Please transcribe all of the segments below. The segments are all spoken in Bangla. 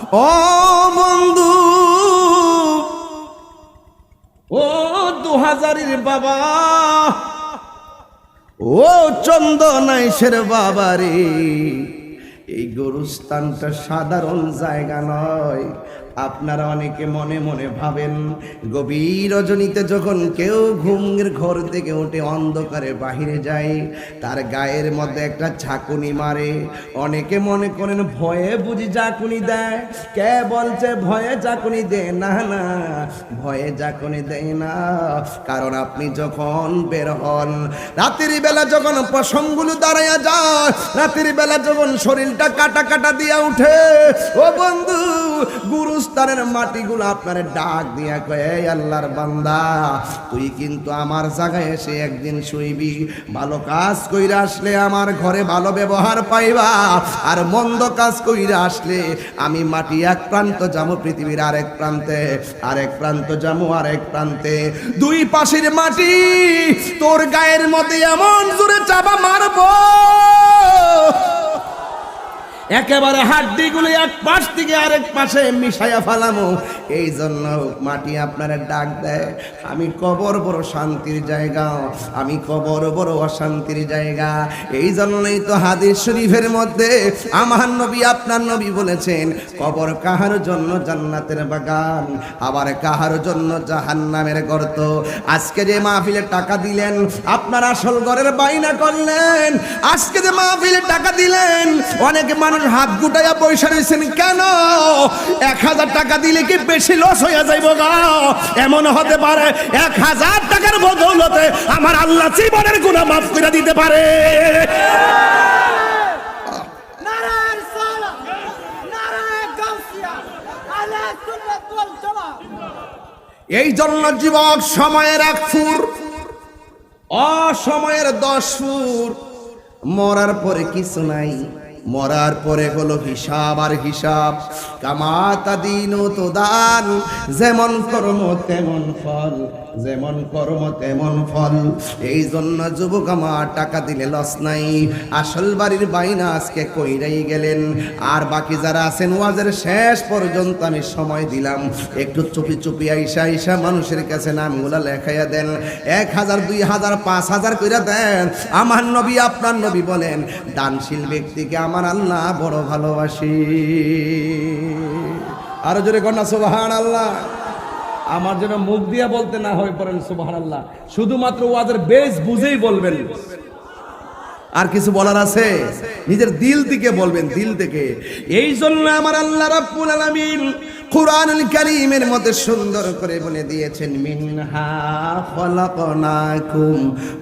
ও বন্ধু, ও দু হাজারের বাবা, ও চন্দনাইশের বাবা রে, এই গরুস্থানটা সাধারণ জায়গা নয় আপনারা অনেকে মনে মনে ভাবেন, গভীর রজনীতে যখন কেউ ঘুমের ঘর থেকে উঠে অন্ধকারে বাহিরে যায়, তার গায়ের মধ্যে একটা ঝাঁকুনি মারে। অনেকে মনে করেন, ভয়ে বুঝি ঝাঁকুনি দেয়। কে বলছে ভয়ে ঝাঁকুনি দেয় না না, ভয়ে ঝাঁকুনি দেয় না। কারণ আপনি যখন বের হন, রাতের বেলা যখন পশমগুলো দাঁড়াইয়া যায়, রাতের বেলা যখন শরীরটা কাটা কাটা দিয়া উঠে, ও বন্ধু গুরুস্থানের মাটিগুলো আপনার ডাক দিয়া কয়ে, "এই আল্লাহর বান্দা, তুই কিন্তু আমার জায়গায় এসে একদিন শুইবি। ভালো কাজ কইরা আসলে আমার ঘরে ভালো ব্যবহার পাইবা। আর মন্দ কাজ কইরা আসলে আমি মাটি এক প্রান্ত যাব পৃথিবীর আরেক প্রান্তে, আরেক প্রান্ত যাব আরেক প্রান্তে। দুই পাশের মাটি, তোর গায়ের মধ্যে এমন জোরে চাপা মারবো। একেবারে হাড্ডিগুলো এক পাশ থেকে আরেক পাশে মিশাইয়া ফালামো। এই জন্য মাটি আপনার ডাক দেয়। আমি কবর বড় শান্তির জায়গা, আমি কবর বড় অশান্তির জায়গা। এই জন্যই তো হাদিস শরীফের মধ্যে আমার নবী আপনার নবী বলেছেন, কবর কাহার জন্য জান্নাতের বাগান, আবার কাহার জন্য জাহান্নামের গর্ত। আজকে যে মাহফিলে টাকা দিলেন, আপনার আসল ঘরের বাইনা করলেন। আজকে যে মাহফিলে টাকা দিলেন, অনেক মানুষ হাত গুটাইয়া পয়সা রয়েছেন কেন? এক হাজার টাকা দিলে কি বেশি লস হইয়া যাইব গা? এমন হতে পারে এক হাজার টাকার বদৌলতে আমার আল্লাহ জীবনের গুণা মাফ করে দিতে পারে। এই জন্য যুবক সময়ের এক ফুর অসময়ের দশ ফুর মরার পরে কিছু নাই। মরার পরে হলো হিসাব আর হিসাব। কামাতা দিন তো দান যেমন কর্ম তেমন ফল। যেমন কর্ম, তেমন ফল। এই জন্য যুবক আমার টাকা দিলে লস নাই। আসল বাড়ির বাইনা আজকে কইরাই গেলেন। আর বাকি যারা আছেন, ওয়াজের শেষ পর্যন্ত আমি সময় দিলাম। একটু চুপি চুপি আইসা আইসা মানুষের কাছে নামগুলা লেখাইয়া দেন। এক হাজার, দুই হাজার, পাঁচ হাজার কইরা দেন। আমার নবী, আপনার নবী বলেন, দানশীল ব্যক্তিকে আমার আল্লাহ বড় ভালোবাসি। আরও জোরে কন্যা সোবাহান আল্লাহ আমার যেন মুখ দিয়া বলতে না হয়ে পড়েন সুবাহ আল্লাহ শুধুমাত্র ওয়াজের বেশ বুঝেই বলবেন। আর কিছু বলার আছে? নিজের দিল থেকে বলবেন, দিল থেকে। এই জন্য আমার আল্লাহ রাব্বুল আলামিন কুরআনুল কারীমের মধ্যে সুন্দর করে বলে দিয়েছেন, মিনহা খলাকনাকুম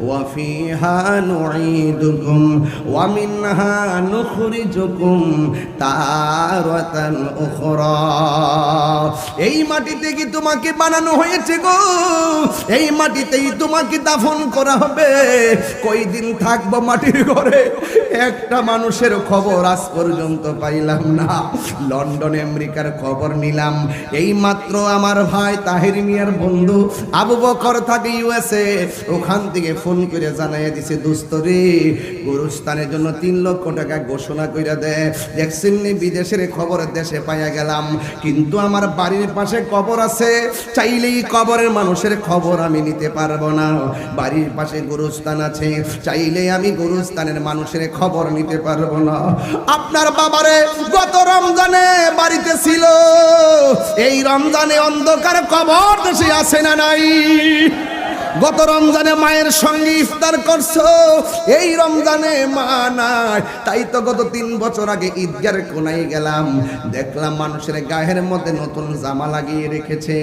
ওয়া ফিহা নুঈদুকুম ওয়া মিনহা নুখরিজুকুম তারাতান উখরা। এই মাটিতে কি তোমাকে বানানো হয়েছে গো? এই মাটিতেই তোমাকে দাফন করা হবে। কই দিন থাকব মাটির ঘরে? একটা মানুষের খবর আজ পর্যন্ত পাইলাম না। লন্ডন, আমেরিকার খবর নিলাম এই মাত্র আমার ভাই তাহির মিয়ার বন্ধু আবু বকর থাকে ইউএসএ, ওখান থেকে ফোন করে জানাইয়া দিছে, দোস্ত রে, গুরুস্থানের জন্য তিন লক্ষ টাকা ঘোষণা করে দেয় দেখছেন বিদেশের খবর দেশে পাইয়া গেলাম। কিন্তু আমার বাড়ির পাশে কবর আছে, চাইলেই কবরের মানুষের খবর আমি নিতে পারব না। বাড়ির পাশে গুরুস্থান আছে চাইলে আমি গুরুস্থানের মানুষের খবর নিতে পারব না। আপনার বাবারে গত রমজানে বাড়িতে ছিল। এই রমজানে অন্ধকার কবর দেশে আসে না নাই? গত রমজানে মায়ের সঙ্গে ইফতার করছ, এই রমজানে মা নাই। তাই তো গত তিন বছর আগে ঈদগার কোনায় গেলাম। দেখলাম মানুষের গায়ের মধ্যে নতুন জামা লাগিয়ে রেখেছে।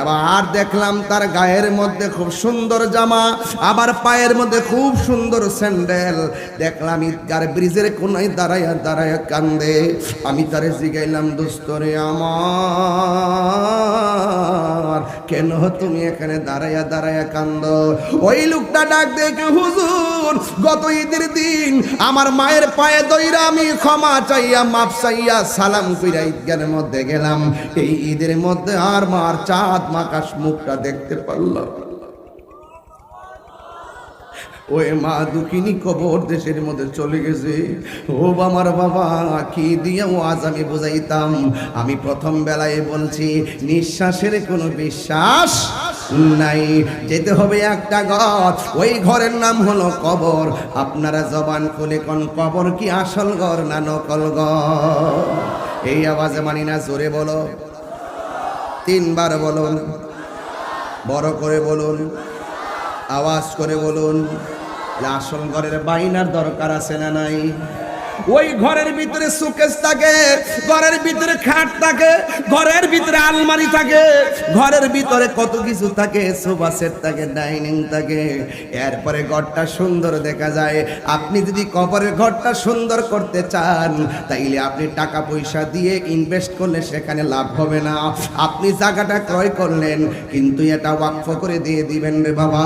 এবার দেখলাম তার গায়ের মধ্যে খুব সুন্দর জামা, আবার পায়ের মধ্যে খুব সুন্দর স্যান্ডেল। দেখলাম ঈদগার ব্রিজের কোনায় দাঁড়াইয়া দাঁড়াইয়া কান্দে। আমি তারে জিগাইলাম, দুস্তরে আমার, কেন তুমি এখানে দাঁড়াইয়া দাঁড়াইয়া কান্দ? ওই লোকটা ডাক দেখে, হুজুর, গত ঈদের দিন আমার মায়ের পায়ে আমি ক্ষমা চাইয়া মাপ চাইয়া, সালাম কইরা ঈদগার মধ্যে গেলাম। এই ঈদের মধ্যে আর মার চাঁদ মাকাশ মুখটা দেখতে পারলাম ওই মা দুঃখিনী, কবর দেশের মধ্যে চলে গেছে। ও আমার বাবা, কি দিয়ে আজ আমি বুঝাইতাম? আমি প্রথম বেলায় বলছি, নিঃশ্বাসের কোনো বিশ্বাস নাই। যেতে হবে একটা ঘর ওই ঘরের নাম হলো কবর। আপনারা জবান খুলে কোন কবর কি আসল ঘর না নকল ঘর? এই আওয়াজে মানি না, জোরে বলো তিনবার বলুন। বড় করে বলুন। আওয়াজ করে বলুন। আসল ঘরের বাইনার দরকার আছে না নাই? ওই ঘরের ভিতরে সুকেস থাকে, ঘরের ভিতরে খাট থাকে, ঘরের ভিতরে আলমারি থাকে, ঘরের ভিতরে কত কিছু থাকে, সোফা সেট থাকে, ডাইনিং থাকে। এরপরে ঘরটা সুন্দর দেখা যায়। আপনি যদি কবরের ঘরটা সুন্দর করতে চান, তাইলে আপনি টাকা পয়সা দিয়ে ইনভেস্ট করলে সেখানে লাভ হবে না। আপনি জায়গাটা ক্রয় করলেন, কিন্তু এটা ওয়াকফ করে দিয়ে দিবেন রে বাবা।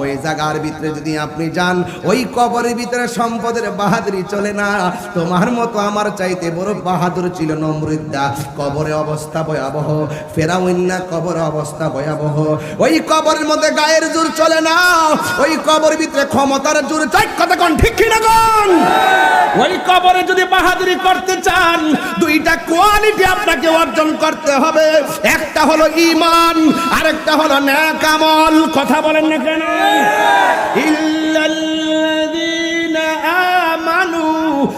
ওই জায়গার ভিতরে যদি আপনি যান, ওই কবরের ভিতরে সম্পদের বাহাদুরি চলে না। তোমার মতো আমার চাইতে বড় বাহাদুর ছিল নমৃদ্দা কবরে অবস্থা ভয়াবহ। ফেরাউন্না কবর অবস্থা ভয়াবহ। ওই কবরের মধ্যে গায়ের জোর চলে না। ওই কবর ভিতরে ক্ষমতার জোর। চাই কথা কোন ওই কবরে যদি বাহাদুরি করতে চান, দুইটা কোয়ালিটি আপনাকে অর্জন করতে হবে। একটা হলো ইমান আরেকটা হলো ন্যাক আমল। কথা বলেন না কেন?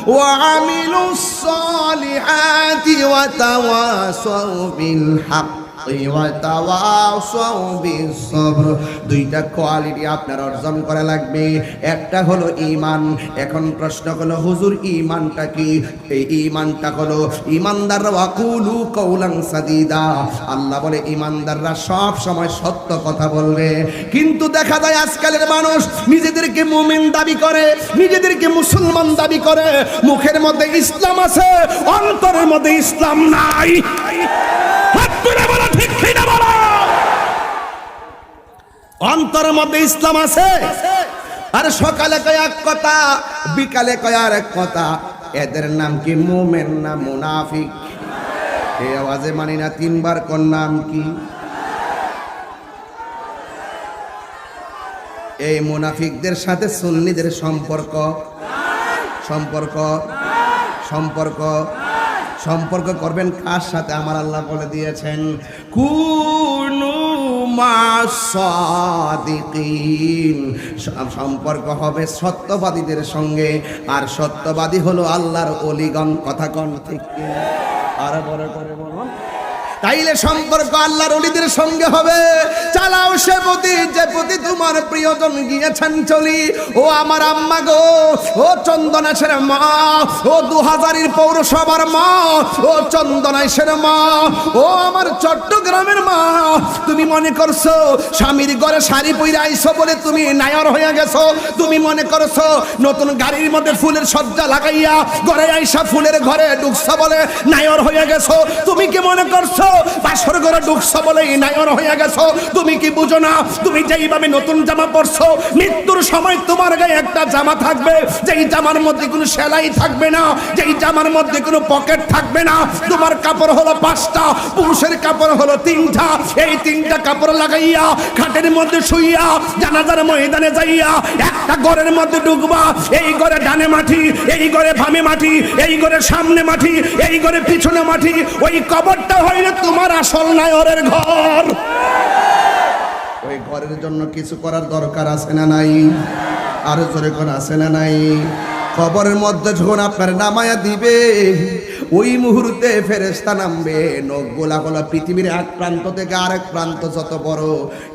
وعملوا الصالحات وتواصوا بالحق. দুইটা কোয়ালিটি আপনার অর্জন করা লাগবে। একটা হলো ইমান এখন প্রশ্ন হলো, হুজুর ইমানটা কি? এই ইমানটা হলো ইমানদাররা ওয়াকুলু কৌলাং সাদিদা। আল্লাহ বলে ইমানদাররা সব সময় সত্য কথা বলবে। কিন্তু দেখা যায়, আজকালের মানুষ নিজেদেরকে মুমিন দাবি করে, নিজেদেরকে মুসলমান দাবি করে। মুখের মধ্যে ইসলাম আছে, অন্তরের মধ্যে ইসলাম নাই। অন্তরের মধ্যে ইসলাম আছে? আর সকালে কয় এক কথা বিকালে কয় আর এক কথা? এদের নাম কি মোমেন না মুনাফিক? এই আওয়াজে মানি না তিনবার কোন নাম কি? এই মুনাফিকদের সাথে সুন্নিদের সম্পর্ক? সম্পর্ক? সম্পর্ক? সম্পর্ক করবেন কার সাথে? আমার আল্লাহ বলে দিয়েছেন মাসাদিকিন সম্পর্ক হবে সত্যবাদীদের সঙ্গে। আর সত্যবাদী হলো আল্লাহর অলিগণ, কথা কন আরও আর বড় করে বলুন। তাইলে সম্পর্ক আল্লাহর অলিদের সঙ্গে হবে। চালাও সে প্রতি, যে প্রতি তোমার প্রিয়জন গিয়েছেন চলি। ও আমার আম্মা গো, ও চন্দনাশের মা, ও দু হাজারের পৌরসভার মা, ও চন্দনাশের মা, ও আমার চট্টগ্রামের মা। তুমি মনে করছ স্বামীর ঘরে শাড়ি পইরা আইছো বলে তুমি নায়র হয়ে গেছো? তুমি মনে করছ নতুন গাড়ির মধ্যে ফুলের সজ্জা লাগাইয়া ঘরে আইসা ফুলের ঘরে ঢুকছো বলে নায়র হয়ে গেছো? তুমি কি মনে করছ বাসর তোমার কাপড় হলো পাঁচটা, পুরুষের কাপড় হলো তিনটা। এই তিনটা কাপড় লাগাইয়া, খাটের মধ্যে শুইয়া, জানাজার ময়দানে যাইয়া, একটা ঘরের মধ্যে ঢুকবা এই ঘরে ডানে মাটি, এই ঘরে বামে মাটি, এই ঘরে সামনে মাটি, এই ঘরে পিছনে মাটি, ওই কবরটা হইলে তোমার আসল নায়রের ঘর। ওই ঘরের জন্য কিছু করার দরকার আছে না নাই? আরও জোরে করে, আছে না নাই? কবরের মধ্যে যখন আপনার নামায়া দিবে, ওই মুহূর্তে ফেরেস্তা নামবে। নখ গোলা গোলা পৃথিবীর এক প্রান্ত থেকে আরেক প্রান্ত যত বড়,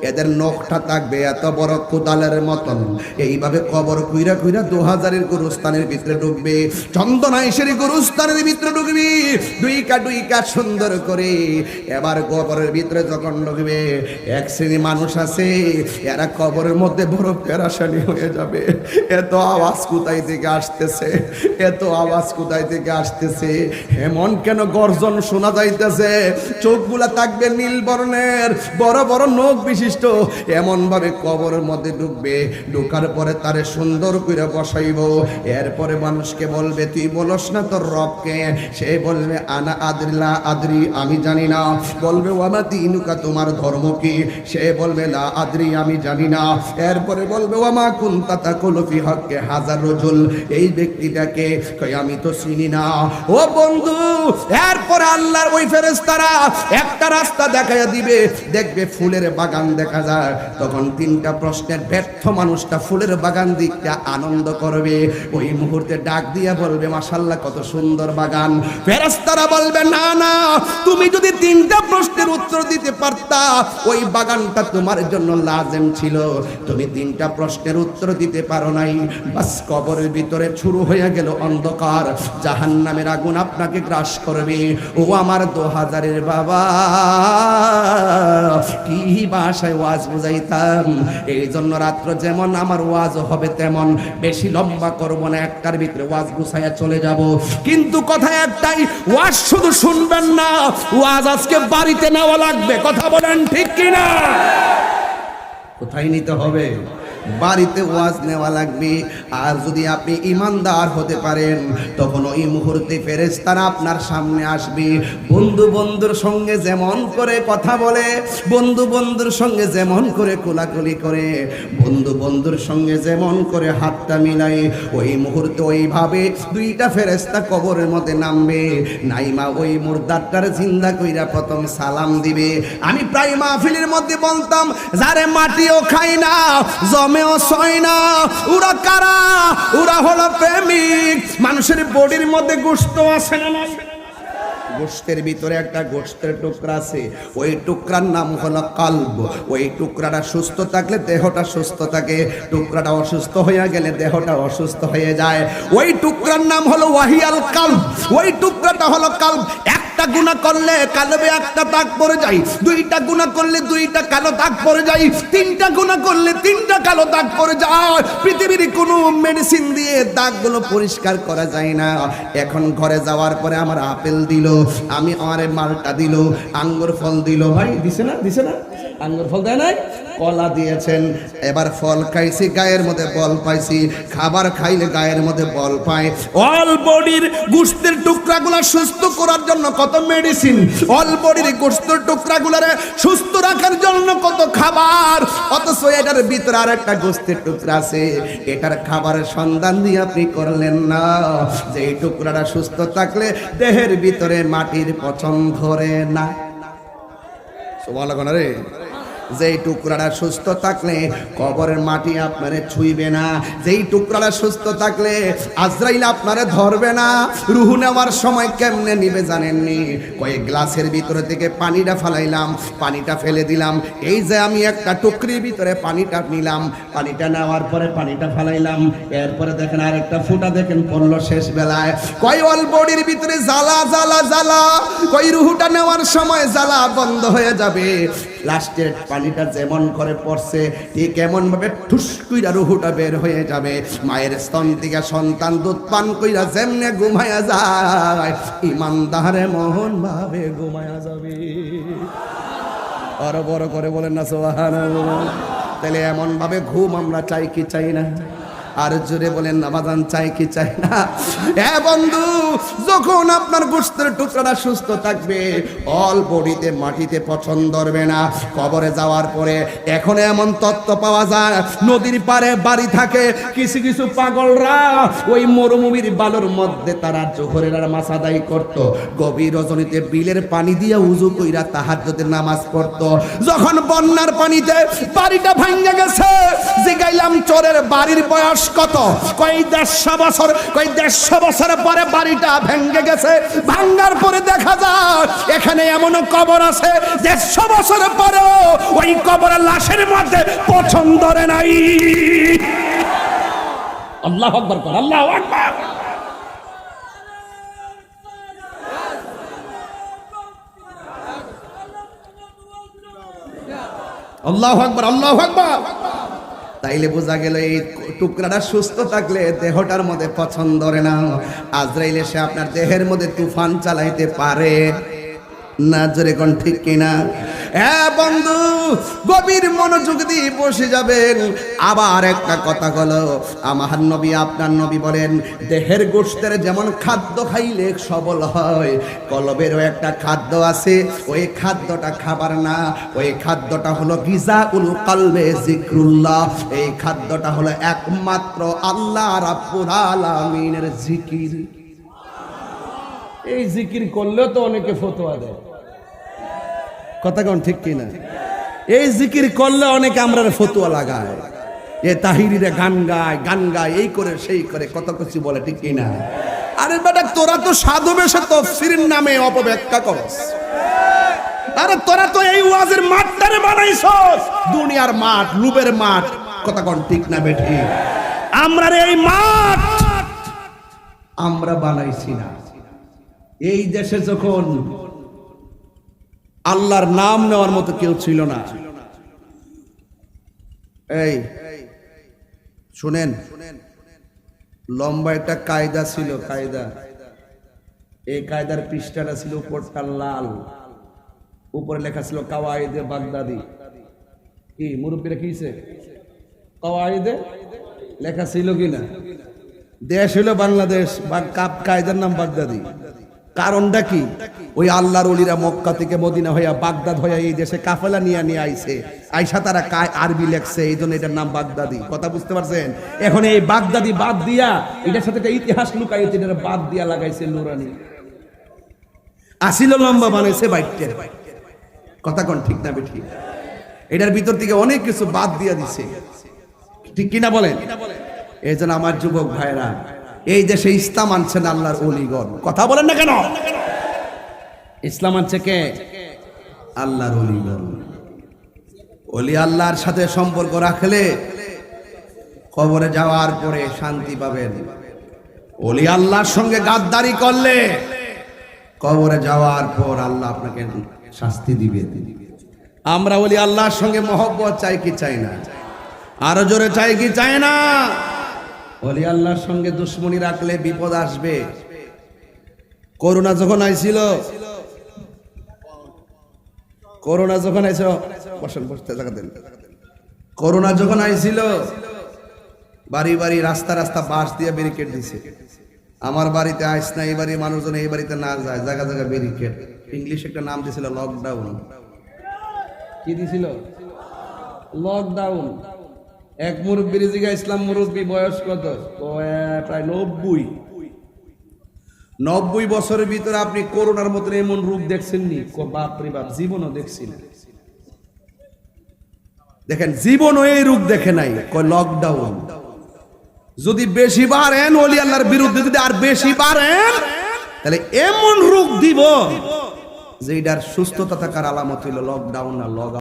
এদের নখটা থাকবে এত বড় কোদালের মতন। এইভাবে কবর কুইরা কুইরা দু হাজারের গুরুস্থানের ভিতরে ঢুকবে চন্দনাইশের গুরুস্থানের ভিতরে ঢুকবি, দুইকা দুইকা সুন্দর করে। এবার কবরের ভিতরে যখন ঢুকবে, এক শ্রেণি মানুষ আছে, এরা কবরের মধ্যে বড় পেরাশানি হয়ে যাবে। এত আওয়াজ কোথায় থেকে আসছে? আসতেছে। এত আওয়াজ কোথায় থেকে আসতেছে? এমন কেন গর্জন শোনা যাইতেছে? চোখগুলা থাকবে নীল বর্ণের, বড় বড় নখ বিশিষ্ট। এমন ভাবে কবরের মধ্যে ঢুকবে, ঢোকার পরে তারে সুন্দর করে বসাইব। এরপরে মানুষকে বলবে, তুই বলস না তোর রবকে? সে বলবে, আনা আদরিলা আদরি, আমি জানি না। বলবে ওয়ামা তিনুকা, তোমার ধর্ম কি? সে বলবে, লা আদরি, আমি জানি না। এরপরে বলবে ওয়ামা কুন্তা তাকুলফি হককে হাজার রজুল। এই ব্যক্তিটাকে কই আমি তো চিনি না। ও বন্ধু, এরপরে আল্লাহর ওই ফেরেশতারা একটা রাস্তা দেখাইয়া দিবে। দেখবে ফুলের বাগান দেখা যায়। তখন তিনটা প্রশ্নের ব্যর্থ মানুষটা ফুলের বাগান দিকটা আনন্দ করবে। ওই মুহূর্তে ডাক দিয়ে বলবে মাশাল্লাহ কত সুন্দর বাগান। ফেরেশতারা বলবে, না না, তুমি যদি তিনটা প্রশ্নের উত্তর দিতে পারতা, ওই বাগানটা তোমার জন্য লাজেম ছিল। তুমি তিনটা প্রশ্নের উত্তর দিতে পারো নাই। বাস কবরের ভিতরে শুরু হয়ে গেল অন্ধকার। জাহান্নামের আগুন আপনাকে গ্রাস করবে। ও আমার দু হাজারের বাবা, কি ভাষায় ওয়াজ বুঝাইতাম? এই জন্য রাত্র যেমন আমার ওয়াজ হবে তেমন। বেশি লম্বা করব না, একটার ভিতরে ওয়াজ গুছাইয়া চলে যাব। কিন্তু কথা একটাই, ওয়াজ শুধু শুনবেন না, ওয়াজ আজকে বাড়িতে নেওয়া লাগবে। কথা বলেন ঠিক কিনা? কোথায় নিতে হবে? বাড়িতে ওয়াজ নেওয়া লাগবে। আর যদি আপনি ইমানদার হতে পারেন তখন ওই মুহূর্তে ফেরেশতারা আপনার সামনে আসবে। বন্ধু বন্ধুর সঙ্গে যেমন করে কথা বলে, বন্ধু বন্ধুর সঙ্গে যেমন করে কোলাকুলি করে, বন্ধু বন্ধুর সঙ্গে যেমন করে হাতটা মিলাই ওই মুহূর্তে ওইভাবে দুইটা ফেরেশতা কবরের মধ্যে নামবে। নাইমা ওই মুর্দারটার জিন্দা কইরা প্রথম সালাম দিবে। আমি প্রায় মাহফিলের মধ্যে বলতাম, যারে মাটিও খাই না জমেও সয় না। ওরা কারা? ওরা হলো প্রেমিক। মানুষের বডির মধ্যে গোস্ত আছে না? গোষ্ঠের ভিতরে একটা গোষ্ঠের টুকরা আছে। ওই টুকরার নাম হলো কাল্ব। ওই টুকরাটা সুস্থ থাকলে দেহটা সুস্থ থাকে। টুকরাটা অসুস্থ হয়ে গেলে দেহটা অসুস্থ হয়ে যায়। ওই টুকরার নাম হলো ওয়াহিয়াল কাল্ব। ওই টুকরাটা হলো কাল্ব। একটা গুণা করলে কালবে, একটা দাগ পড়ে যায়। দুইটা গুণা করলে দুইটা কালো দাগ পড়ে যায়। তিনটা গুণা করলে তিনটা কালো দাগ পড়ে যায়। পৃথিবীর কোনো মেডিসিন দিয়ে দাগগুলো পরিষ্কার করা যায় না। এখন ঘরে যাওয়ার পরে আমার আপেল দিল, আমি আমার মালটা দিল, আঙ্গুর ফল দিল। ভাই, দিছে না? দিছে না? আঙ্গুর ফল দেয় নাই? কলা দিয়েছেন। এবার ফল খাইছি, গায়ের মধ্যে বল পাইছি। খাবার খাইলে গায়ের মধ্যে বল পায়। অল বডির গোস্তের টুকরাগুলো সুস্থ করার জন্য কত মেডিসিন অল বডির গোস্তের টুকরাগুলোরে সুস্থ রাখার জন্য কত খাবার? অথচ এটার ভিতরে আর একটা গোস্তের টুকরা আছে। এটার খাবারের সন্ধান দিয়ে আপনি করলেন না। যে এই টুকরাটা সুস্থ থাকলে দেহের ভিতরে মাটির পচন ধরে না। সোমালা রে। যেই টুকরাটা সুস্থ থাকলে কবরের মাটি আপনারে ছুঁইবে না। যেই টুকরাটা সুস্থ থাকলে আজরাইল আপনারে ধরবে না। রুহু নেওয়ার সময় কেমনে নিবে জানেননি? কয়েক গ্লাসের ভিতরে থেকে পানিটা ফালাইলাম, পানিটা ফেলে দিলাম। এই যে আমি একটা টুকরির ভিতরে পানিটা নিলাম, পানিটা নেওয়ার পরে পানিটা ফালাইলাম। এরপরে দেখেন আর একটা ফুটা দেখেন পড়ল শেষ বেলায়। কয় অল বডির ভিতরে জ্বালা জ্বালা জ্বালা। কই রুহুটা নেওয়ার সময় জ্বালা বন্ধ হয়ে যাবে। লাস্টের পানিটা যেমন করে পড়ছে, ঠিক এমন ভাবে ঠুস কইরা রুহুটা বের হয়ে যাবে। মায়ের স্তন থেকে সন্তান দুধ পান কইরা যেমনে ঘুমায়া যায়, ইমানদারে মোহন ভাবে ঘুমায়া যাবে। আরও বড় করে বলেন না সোহান তাহলে এমন ভাবে ঘুম আমরা চাই কি চাই না? আর জোরে বলেন, নামাজান চাই কি চাই না? হ্যাঁ বন্ধু, যখন আপনার গোস্তের টুকরাটা সুস্থ থাকবে, অল বডিতে, মাটিতে পছন্দ ধরবে না। কবরে যাওয়ার পরে এখন এমন তত্ত্ব পাওয়া যায়, নদীর পারে বাড়ি থাকে, কিছু কিছু পাগলরা ওই মরুভূমির বালুর মধ্যে তারা জোহরের আর আদায় করত। গভীর রজনীতে বিলের পানি দিয়ে উজু কইরা তাহাজ্জুদের নামাজ পড়তো। যখন বন্যার পানিতে বাড়িটা ভাঙ্গে গেছে, জিগাইলাম চোরের বাড়ির বয়স কত? কই দেড়শো বছর কই দেড়শো বছর পরে বাড়িটা ভেঙ্গে গেছে। ভাঙ্গার পরে দেখা যায় এখানে এমন কবর আছে দেড়শো বছর পরেও ওই কবরের লাশের মধ্যে পছন্দ রে নাই। আল্লাহ আকবর কর আল্লাহ আকবর। আল্লাহ আকবর আল্লাহ আকবর। তাইলে বোঝা গেল এই টুকরাটা সুস্থ থাকলে দেহটার মধ্যে পছন্দ করে না। আজরাইল সে আপনার দেহের মধ্যে তুফান চালাইতে পারে। না, জোরে কোন ঠিক কিনা? হ্যাঁ বন্ধু, গভীর মনোযোগ দিয়ে বসে যাবেন। আবার একটা কথা হলো, আমার নবী আপনার নবী বলেন, দেহের গোষ্ঠের যেমন খাদ্য খাইলে সবল হয়, কলবেরও একটা খাদ্য আছে, ওই খাদ্যটা খাবার না, ওই খাদ্যটা হলো গিজা উল কলবে জিক্রুল্লাহ, এই খাদ্যটা হলো একমাত্র আল্লাহ রাব্বুল আলামিনের জিকির। এই জিকির করলেও তো অনেকে ফতোয়া দেয়। কথা কোন ঠিক কিনা? এই জিকির করলে অনেকে আমরা ফতুয়া লাগায়। এ তাহিরিরে গান গায় গান গায়, এই করে, সেই করে কত কিছু বলে ঠিক কিনা? আরে বেটা, তোরা তো সাধু বেশে তফসিরের নামে অপব্যাখ্যা করস। আরে তোরা তো এই ওয়াজের মাঠটারে বানাইছস। দুনিয়ার মাঠ লুবের মাঠ, কথা কোন ঠিক না বেঠি? আমরা এই মাঠ আমরা বানাইছি না। এই দেশে যখন আল্লাহর নাম নেওয়ার মতো কেউ ছিল না। এই, শুনেন, লম্বা একটা কায়দা ছিল, কায়দা। এই কায়দার পৃষ্ঠাটা ছিল উপরটা লাল। উপরে লেখা ছিল কাওয়াইদে বাগদাদি। কি, মুরব্বীরা কিছে কাওয়াইদে লেখা ছিল কিনা? দেশ হলো বাংলাদেশ, বা কাপ কায়দার নাম বাগদাদি। কারণটা কি? ওই আল্লাহর অলিরা মক্কা থেকে মদিনা হইয়া বাগদাদ হইয়া এই দেশে কাফেলা নিয়ে নিয়ে আইছে। আইসা তারা কায় আরবি লেখছে, এই জন্য এটার নাম বাগদাদি। কথা বুঝতে পারছেন? এখন এই বাগদাদি বাদ দিয়া, এটার সাথে একটা ইতিহাস লুকাইছে এটা বাদ দিয়া লাগাইছে নুরানি। আসিল লম্বা বানাইছে বাইকটা কথা কোন ঠিক না বেঠি? এটার ভিতর থেকে অনেক কিছু বাদ দিয়া দিছে। ঠিক কিনা বলেন? এই জন্য আমার যুবক ভাইরা এই দেশে ইসলাম আনছেন আল্লাহর অলিগণ। কথা বলেন না কেন? ইসলাম আনছে কে? আল্লাহর অলিগণ। অলি আল্লাহর সাথে সম্পর্ক রাখলে কবরে যাওয়ার পরে শান্তি পাবেন। অলি আল্লাহর সঙ্গে গাদ্দারি করলে কবরে যাওয়ার পর আল্লাহ আপনাকে শাস্তি দিবে। আমরা বলি আল্লাহর সঙ্গে মহব্বত চাই কি চাই না? আরও জোরে চাই কি চাই না? বলি, আল্লাহর সঙ্গে দুশ্মনী রাখলে বিপদ আসবে। করোনা যখন আইছিল করোনা যখন আইছিল, বসেন, বসতে জায়গা দেন। করোনা যখন আইছিল, বাড়ি বাড়ি, রাস্তা রাস্তা বাঁশ দিয়ে ব্যারিকেড দিছে। আমার বাড়িতে আইস না, এই বাড়ির মানুষজন এই বাড়িতে না যায়, জায়গা জায়গা ব্যারিকেড ইংলিশ একটা নাম দিয়েছিল লকডাউন কি দিছিল? লকডাউন এক মুরব্বীর জিগা ইসলাম মুরব্বী বয়স কত? প্রায় নব্বই। নব্বই বছরের ভিতরে আপনি করোনার মতন এমন রূপ দেখছেন নি বাপ, জীবনও দেখছি না। দেখেন, জীবনও এই রূপ দেখে নাই। কয় লকডাউন যদি বেশি বাড়েন, অলি আল্লাহর বিরুদ্ধে যদি আর বেশি বাড়েন, তাহলে এমন রূপ দিব যে এটার সুস্থতা থাকার আলামত হইল লকডাউন না লক